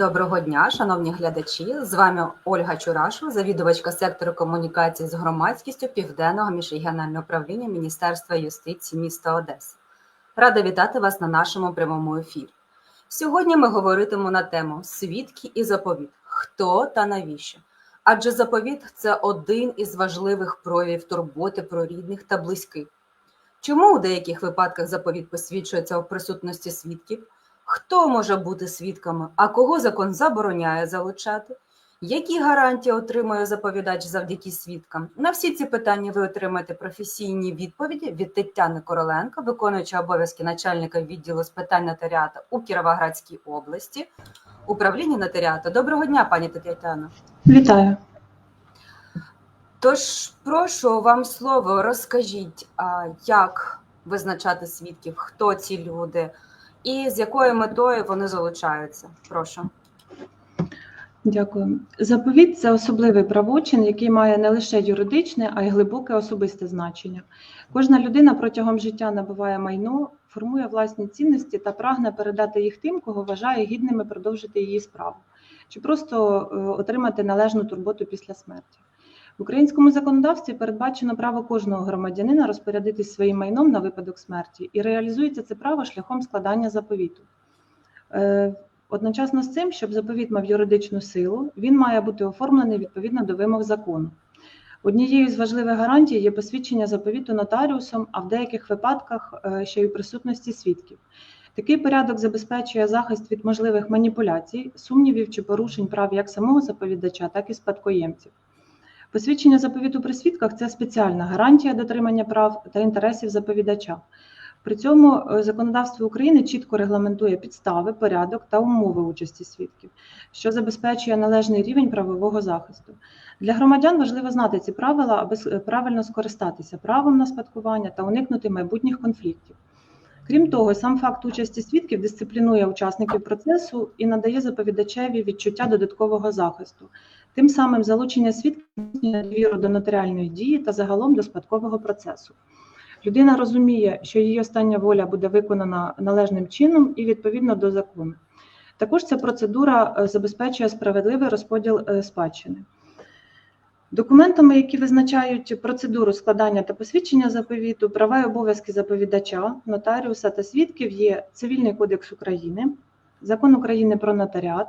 Доброго дня, шановні глядачі. З вами Ольга Чурашу, завідувачка сектору комунікації з громадськістю Південного міжрегіонального управління Міністерства юстиції міста Одеси. Рада вітати вас на нашому прямому ефірі. Сьогодні ми говоритимемо на тему свідки і заповіт. Хто та навіщо? Адже заповіт це один із важливих проявів турботи про рідних та близьких. Чому у деяких випадках заповіт посвідчується у присутності свідків? Хто може бути свідками, а кого закон забороняє залучати? Які гарантії отримує заповідач завдяки свідкам? На всі ці питання ви отримаєте професійні відповіді від Тетяни Короленко, виконуюча обов'язки начальника відділу з питань нотаріата у Кіровоградській області, управління нотаріату. Доброго дня, пані Тетяно. Вітаю. Тож прошу вам слово, розкажіть, як визначати свідків, хто ці люди і з якою метою вони залучаються? Прошу. Дякую. Заповіт це особливий правочин, який має не лише юридичне, а й глибоке особисте значення. Кожна людина протягом життя набуває майно, формує власні цінності та прагне передати їх тим, кого вважає гідними продовжити її справу, чи просто е, отримати належну турботу після смерті. В українському законодавстві передбачено право кожного громадянина розпорядитись своїм майном на випадок смерті і реалізується це право шляхом складання заповіту. Е, Одночасно з цим, щоб заповіт мав юридичну силу, він має бути оформлений відповідно до вимог закону. Однією з важливих гарантій є посвідчення заповіту нотаріусом, а в деяких випадках е, ще й у присутності свідків. Такий порядок забезпечує захист від можливих маніпуляцій, сумнівів чи порушень прав як самого заповідача, так і спадкоємців. Посвідчення заповіту при свідках це спеціальна гарантія дотримання прав та інтересів заповідача. При цьому е, законодавство України чітко регламентує підстави, порядок та умови участі свідків, що забезпечує належний рівень правового захисту. Для громадян важливо знати ці правила, аби правильно скористатися правом на спадкування та уникнути майбутніх конфліктів. Крім того, сам факт участі свідків дисциплінує учасників процесу і надає заповідачеві відчуття додаткового захисту. Тим самим залучення свідків довіру до нотаріальної дії та загалом до спадкового процесу. Людина розуміє, що її остання воля буде виконана належним чином і відповідно до закону. Також ця процедура е, забезпечує справедливий розподіл е, спадщини. Документами, які визначають процедуру складання та посвідчення заповіту, права і обов'язки заповідача, нотаріуса та свідків є Цивільний кодекс України, Закон України про нотаріат,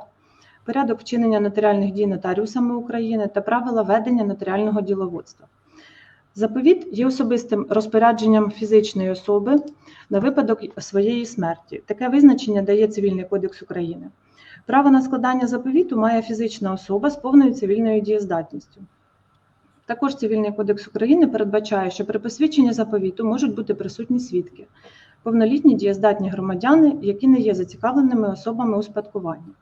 порядок вчинення нотаріальних дій нотаріусами України та правила ведення нотаріального діловодства. Заповіт є особистим розпорядженням фізичної особи на випадок своєї смерті. Таке визначення дає Цивільний кодекс України. Право на складання заповіту має фізична особа з повною цивільною дієздатністю. Також Цивільний кодекс України передбачає, що при посвідченні заповіту можуть бути присутні свідки, повнолітні дієздатні громадяни, які не є зацікавленими особами у спадкуванні.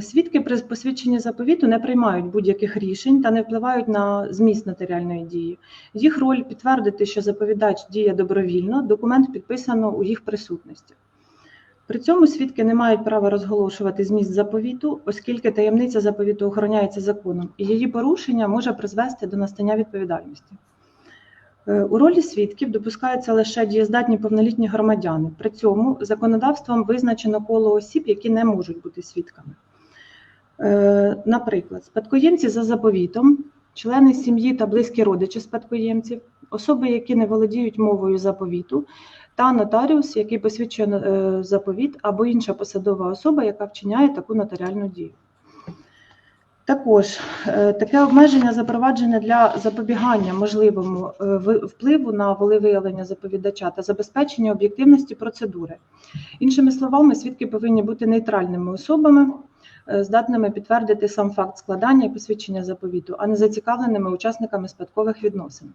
Свідки при посвідченні заповіту не приймають будь-яких рішень та не впливають на зміст нотаріальної дії. Їх роль підтвердити, що заповідач діє добровільно, документ підписано у їх присутності. При цьому свідки не мають права розголошувати зміст заповіту, оскільки таємниця заповіту охороняється законом, і її порушення може призвести до настання відповідальності. Е, У ролі свідків допускаються лише дієздатні повнолітні громадяни. При цьому законодавством визначено коло осіб, які не можуть бути свідками. Е, Наприклад, спадкоємці за заповітом, члени сім'ї та близькі родичі спадкоємців, особи, які не володіють мовою заповіту, та нотаріус, який посвідчує е, заповіт, або інша посадова особа, яка вчиняє таку нотаріальну дію. Також е, таке обмеження запроваджене для запобігання можливому впливу на волевиявлення заповідача та забезпечення об'єктивності процедури. Іншими словами, свідки повинні бути нейтральними особами, здатними підтвердити сам факт складання і посвідчення заповіту, а не зацікавленими учасниками спадкових відносин.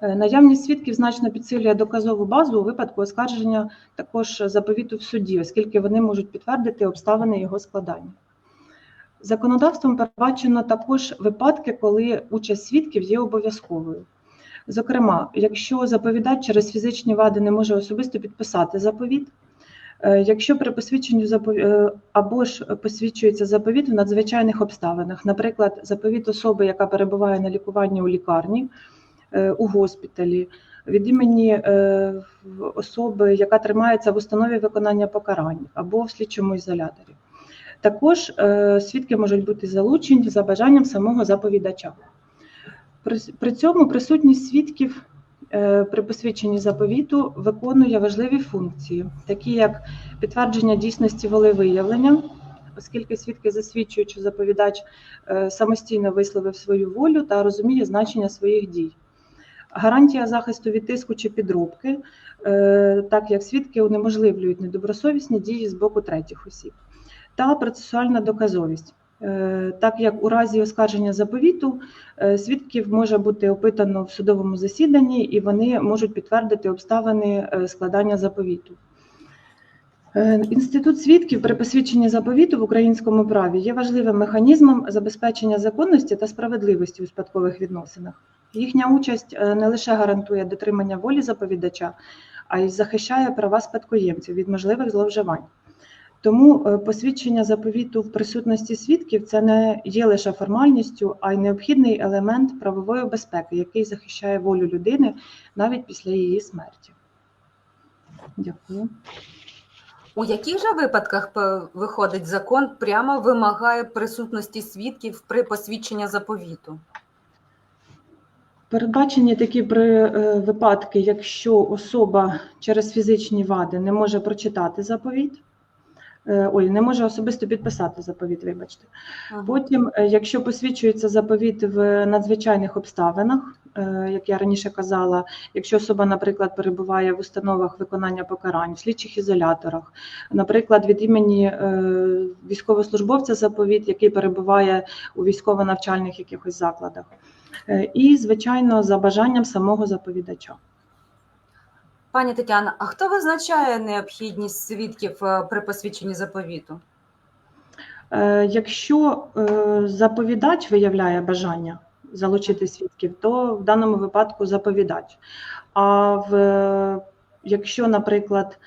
Е, Наявність свідків значно підсилює доказову базу у випадку оскарження також заповіту в суді, оскільки вони можуть підтвердити обставини його складання. Законодавством передбачено також випадки, коли участь свідків є обов'язковою. Зокрема, якщо заповідач через фізичні вади не може особисто підписати заповіт, е, якщо при посвідченні запов... е, або ж посвідчується заповіт в надзвичайних обставинах, наприклад, заповіт особи, яка перебуває на лікуванні у лікарні, е, у госпіталі, від імені е, особи, яка тримається в установі виконання покарань або в слідчому ізоляторі. Також е, свідки можуть бути залучені за бажанням самого заповідача. При, цьому присутність свідків е, при посвідченні заповіту виконує важливі функції, такі як підтвердження дійсності волевиявлення, оскільки свідки засвідчують, що заповідач е, самостійно висловив свою волю та розуміє значення своїх дій. Гарантія захисту від тиску чи підробки, е, так як свідки унеможливлюють недобросовісні дії з боку третіх осіб, та процесуальна доказовість. Е, Так як у разі оскарження заповіту е, свідків може бути опитано в судовому засіданні, і вони можуть підтвердити обставини е, складання заповіту. Інститут свідків при посвідченні заповіту в українському праві є важливим механізмом забезпечення законності та справедливості у спадкових відносинах. Їхня участь не лише гарантує дотримання волі заповідача, а й захищає права спадкоємців від можливих зловживань. Тому е, посвідчення заповіту в присутності свідків це не є лише формальністю, а й необхідний елемент правової безпеки, який захищає волю людини навіть після її смерті. Дякую. У яких же випадках виходить закон прямо вимагає присутності свідків при посвідченні заповіту? Передбачені такі е, випадки, якщо особа через фізичні вади не може прочитати заповіт, е, ой, не може особисто підписати заповіт, вибачте. Ага. Потім, е, якщо посвідчується заповіт в надзвичайних обставинах, е, як я раніше казала, якщо особа, наприклад, перебуває в установах виконання покарань, в слідчих ізоляторах, наприклад, від імені е, військовослужбовця заповіт, який перебуває у військово-навчальних якихось закладах, Е, і, звичайно, за бажанням самого заповідача. Пані Тетяна, а хто визначає необхідність свідків е, при посвідченні заповіту? Е, Якщо е, заповідач виявляє бажання залучити свідків, то в даному випадку заповідач. А в, якщо, наприклад,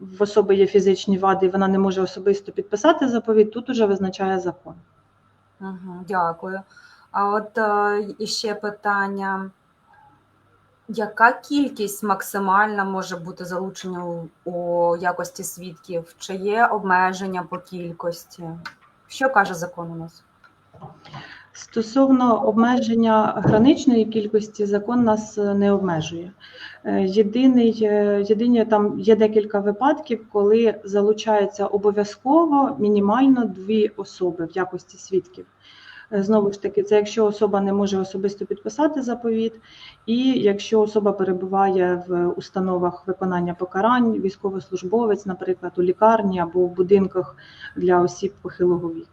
в особи є фізичні вади, і вона не може особисто підписати заповіт, тут уже визначає закон. Дякую. А от іще питання. Яка кількість максимальна може бути залучена у, у якості свідків? Чи є обмеження по кількості? Що каже закон у нас? Стосовно обмеження граничної кількості, закон нас е, не обмежує. Е, Єдиний, е, єдині там є декілька випадків, коли залучається обов'язково мінімально дві особи в якості свідків. Е, Знову ж таки, це якщо особа не може особисто підписати заповіт, і якщо особа перебуває в установах виконання покарань, військовослужбовець, наприклад, у лікарні або в будинках для осіб похилого віку.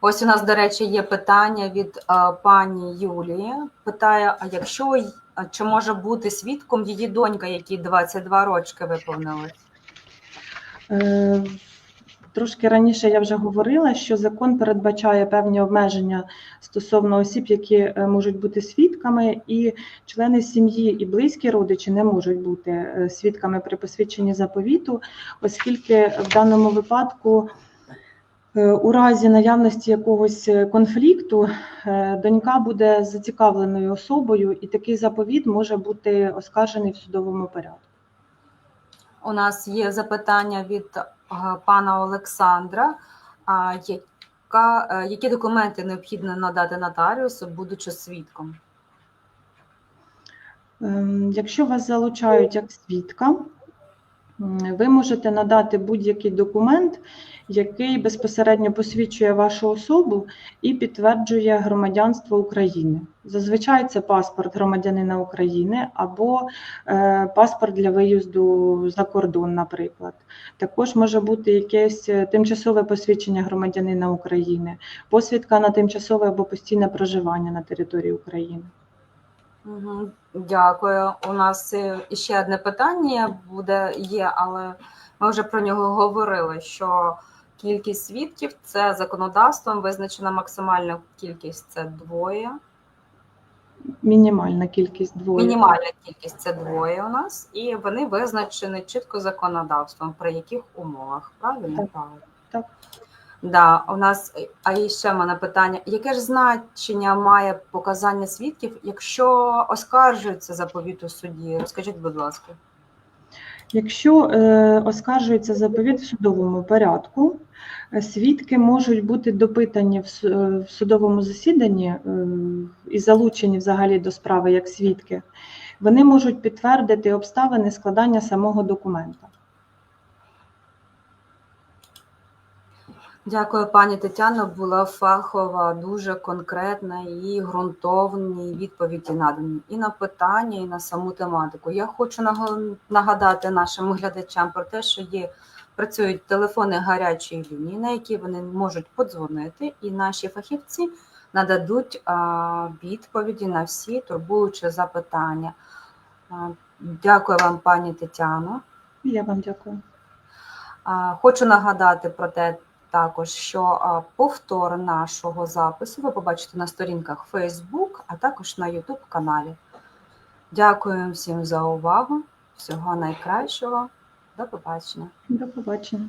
Ось у нас, до речі, є питання від е, пані Юлії. Питає: а якщо а чи може бути свідком її донька, якій 22 рочки виповнилось? Е, Трошки раніше я вже говорила, що закон передбачає певні обмеження стосовно осіб, які е, можуть бути свідками, і члени сім'ї і близькі родичі не можуть бути е, свідками при посвідченні заповіту, оскільки в даному випадку. е, У разі наявності якогось конфлікту донька буде зацікавленою особою, і такий заповіт може бути оскаржений в судовому порядку. У нас є запитання від е, пана Олександра. Яка, е, які документи необхідно надати нотаріусу, будучи свідком? Ем, Якщо вас залучають як свідка, ви можете надати будь-який документ, який безпосередньо посвідчує вашу особу і підтверджує громадянство України. Зазвичай це паспорт громадянина України або е, паспорт для виїзду за кордон, наприклад. Також може бути якесь е, тимчасове посвідчення громадянина України, посвідка на тимчасове або постійне проживання на території України. Угу, дякую. У нас е, ще одне питання буде є, але ми вже про нього говорили. Що кількість свідків це законодавством визначена максимальна кількість це двоє. Мінімальна кількість двоє. Мінімальна кількість це двоє у нас, і вони визначені чітко законодавством, при яких умовах. Правильно? Так. Так. Да, у нас, а і ще в мене питання: яке ж значення має показання свідків, якщо оскаржується заповіт у суді? Розкажіть, будь ласка. Якщо е, оскаржується заповідь в судовому порядку, е, свідки можуть бути допитані в е, в судовому засіданні е, і залучені взагалі до справи як свідки. Вони можуть підтвердити обставини складання самого документа. Дякую, пані Тетяно. Була фахова, дуже конкретна і ґрунтовні відповіді надані і на питання, і на саму тематику. Я хочу нагадати нашим глядачам про те, що є працюють телефони гарячої лінії, на які вони можуть подзвонити, і наші фахівці нададуть відповіді на всі турбуючі запитання. Дякую вам, пані Тетяно. Я вам дякую. Хочу нагадати про те також, що повтор нашого запису ви побачите на сторінках Facebook, а також на YouTube каналі. Дякую всім за увагу. Всього найкращого. До побачення. До побачення.